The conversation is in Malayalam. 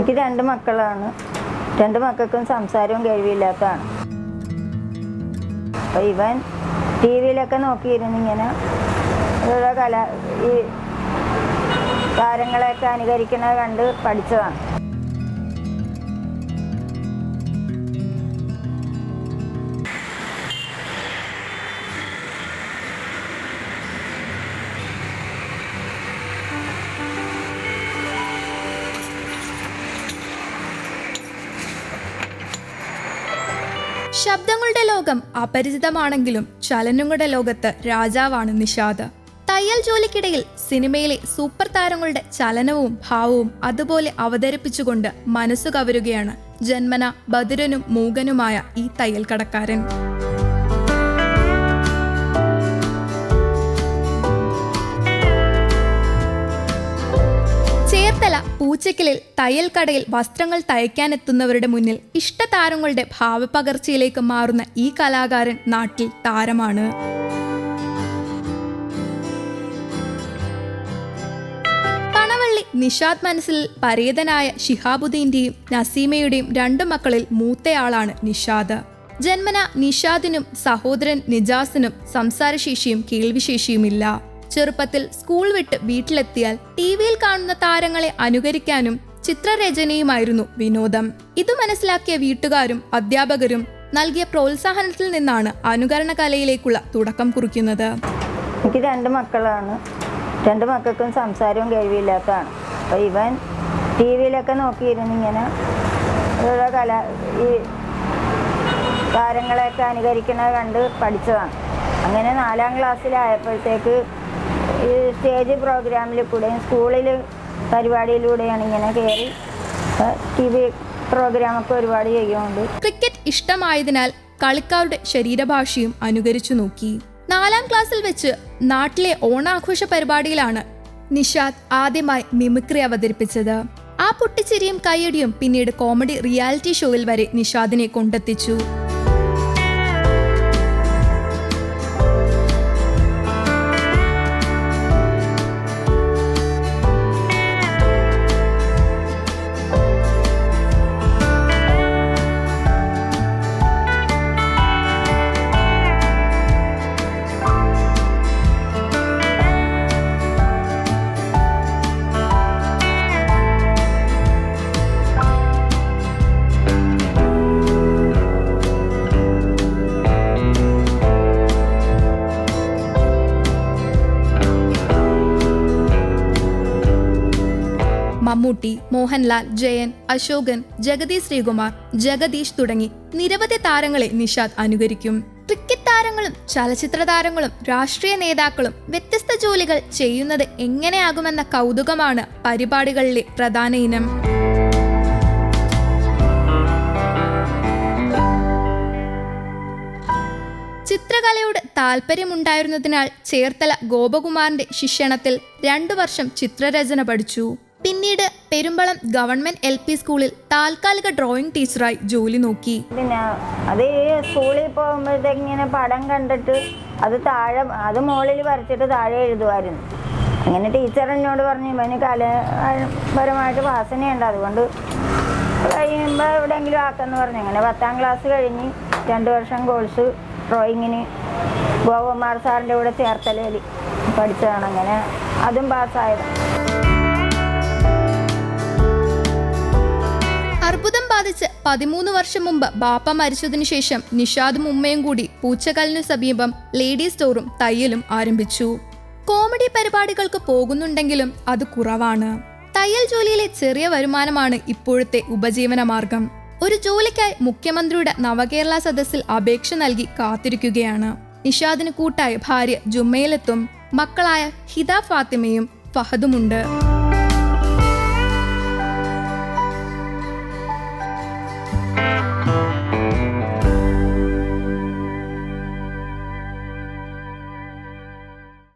എനിക്ക് രണ്ട് മക്കളാണ്. രണ്ട് മക്കൾക്കും സംസാരവും കഴിവില്ലാത്തതാണ്. അപ്പോൾ ഇവൻ ടി വിയിലൊക്കെ നോക്കിയിരുന്നു ഇങ്ങനെ. ഓരോ കല ഈ താരങ്ങളെയൊക്കെ അനുകരിക്കുന്നത് കണ്ട് പഠിച്ചതാണ്. ശബ്ദങ്ങളുടെ ലോകം അപരിചിതമാണെങ്കിലും ചലനങ്ങളുടെ ലോകത്ത് രാജാവാണ് നിഷാദ്. തയ്യൽ ജോലിക്കിടയിൽ സിനിമയിലെ സൂപ്പർ താരങ്ങളുടെ ചലനവും ഭാവവും അതുപോലെ അവതരിപ്പിച്ചുകൊണ്ട് മനസ്സു കവരുകയാണ് ജന്മന ബദിരനും മൂകനുമായ ഈ തയ്യൽ കടക്കാരൻ പൂച്ചക്കിലിൽ തയ്യൽ കടയിൽ വസ്ത്രങ്ങൾ തയ്ക്കാനെത്തുന്നവരുടെ മുന്നിൽ ഇഷ്ടതാരങ്ങളുടെ ഭാവപകർച്ചയിലേക്ക് മാറുന്ന ഈ കലാകാരൻ നാട്ടിൽ താരമാണ്. പണവള്ളി നിഷാദ് മനസ്സിൽ പരേതനായ ഷിഹാബുദ്ദീന്റെയും നസീമയുടെയും രണ്ടു മക്കളിൽ മൂത്തയാളാണ് നിഷാദ്. ജന്മന നിഷാദിനും സഹോദരൻ നിജാസിനും സംസാരശേഷിയും കേൾവിശേഷിയുമില്ല. ചെറുപ്പത്തിൽ സ്കൂൾ വിട്ട് വീട്ടിലെത്തിയാൽ ടി വിയിൽ കാണുന്ന താരങ്ങളെ അനുകരിക്കാനും ചിത്രരചനയുമായിരുന്നു വിനോദം. ഇത് മനസ്സിലാക്കിയ വീട്ടുകാരും അധ്യാപകരും നൽകിയ പ്രോത്സാഹനത്തിൽ നിന്നാണ് അനുകരണ കലയിലേക്കുള്ള തുടക്കം കുറിക്കുന്നത്. എനിക്ക് രണ്ട് മക്കളാണ്. രണ്ട് മക്കൾക്കും സംസാരവും കഴിവില്ലാത്തതാണ്. അപ്പോൾ ഇവൻ ടി വിയിലൊക്കെ നോക്കിയിരുന്നു ഇങ്ങനെ ഓരോ കല ഈ താരങ്ങളെയൊക്കെ അനുകരിക്കുന്നത് കണ്ട് പഠിച്ചതാണ്. അങ്ങനെ നാലാം ക്ലാസ്സിലായപ്പോഴത്തേക്ക് ഈ സ്റ്റേജ് പ്രോഗ്രാമിൽ കൂടെയും സ്കൂളിൽ പരിപാടിയിലൂടെയാണ് ഇങ്ങനെ കയറി ടി വി പ്രോഗ്രാമൊക്കെ ഒരുപാട് ചെയ്യുന്നുണ്ട്. ക്രിക്കറ്റ് ഇഷ്ടമായതിനാൽ കളിക്കാരുടെ ശരീരഭാഷയും അനുകരിച്ചു നോക്കി. നാലാം ക്ലാസ്സിൽ വെച്ച് നാട്ടിലെ ഓണാഘോഷ പരിപാടിയിലാണ് നിഷാദ് ആദ്യമായി മിമിക്രി അവതരിപ്പിച്ചത്. ആ പൊട്ടിച്ചിരിയും കൈയടിയും പിന്നീട് കോമഡി റിയാലിറ്റി ഷോയിൽ വരെ നിഷാദിനെ കൊണ്ടെത്തിച്ചു. മമ്മൂട്ടി മോഹൻലാൽ ജയൻ അശോകൻ ജഗതി ശ്രീകുമാർ ജഗദീഷ് തുടങ്ങി നിരവധി താരങ്ങളെ നിഷാദ് അനുകരിക്കും. ക്രിക്കറ്റ് താരങ്ങളും ചലച്ചിത്ര താരങ്ങളും രാഷ്ട്രീയ നേതാക്കളും വ്യത്യസ്ത ജോലികൾ ചെയ്യുന്നത് എങ്ങനെയാകുമെന്ന കൗതുകമാണ് പരിപാടികളിലെ പ്രധാന ഇനം. ചിത്രകലയോട് താല്പര്യമുണ്ടായിരുന്നതിനാൽ ചേർത്തല ഗോപകുമാറിന്റെ ശിക്ഷണത്തിൽ രണ്ടു വർഷം ചിത്രരചന പഠിച്ചു. പിന്നീട് പെരുമ്പളം ഗവൺമെന്റ് എൽ പി സ്കൂളിൽ താൽക്കാലിക ഡ്രോയിങ് ടീച്ചറായി ജോലി നോക്കി. പിന്നെ അത് ഈ സ്കൂളിൽ പോകുമ്പോഴത്തേക്ക് ഇങ്ങനെ പടം കണ്ടിട്ട് അത് താഴെ അത് മുകളിൽ വരച്ചിട്ട് താഴെ എഴുതുമായിരുന്നു. അങ്ങനെ ടീച്ചർ എന്നോട് പറഞ്ഞു ഇവന് കലാപരമായിട്ട് വാസനയുണ്ട്. അതുകൊണ്ട് കഴിയുമ്പോൾ എവിടെയെങ്കിലും ആക്കാന്ന് പറഞ്ഞു. അങ്ങനെ പത്താം ക്ലാസ് കഴിഞ്ഞ് രണ്ട് വർഷം കോഴ്സ് ഡ്രോയിങ്ങിന് ഗോപകുമാർ സാറിന്റെ കൂടെ ചേർത്തലയിൽ പഠിച്ചതാണ്. അങ്ങനെ അതും പാസ്സായത്. ബാധിച്ച് പതിമൂന്ന് വർഷം മുമ്പ് ബാപ്പ മരിച്ചതിനു ശേഷം നിഷാദും ഉമ്മയും കൂടി പൂച്ചകലിനു സമീപം ലേഡി സ്റ്റോറും തയ്യലും ആരംഭിച്ചു. കോമഡി പരിപാടികൾക്ക് പോകുന്നുണ്ടെങ്കിലും അത് കുറവാണ്. തയ്യൽ ജോലിയിലെ ചെറിയ വരുമാനമാണ് ഇപ്പോഴത്തെ ഉപജീവന മാർഗം. ഒരു ജോലിക്കായി മുഖ്യമന്ത്രിയുടെ നവകേരള സദസ്സിൽ അപേക്ഷ നൽകി കാത്തിരിക്കുകയാണ്. നിഷാദിന് കൂട്ടായ ഭാര്യ ജുമ്മയിലെത്തും മക്കളായ ഹിദ ഫാത്തിമയും ഫഹദുമുണ്ട്.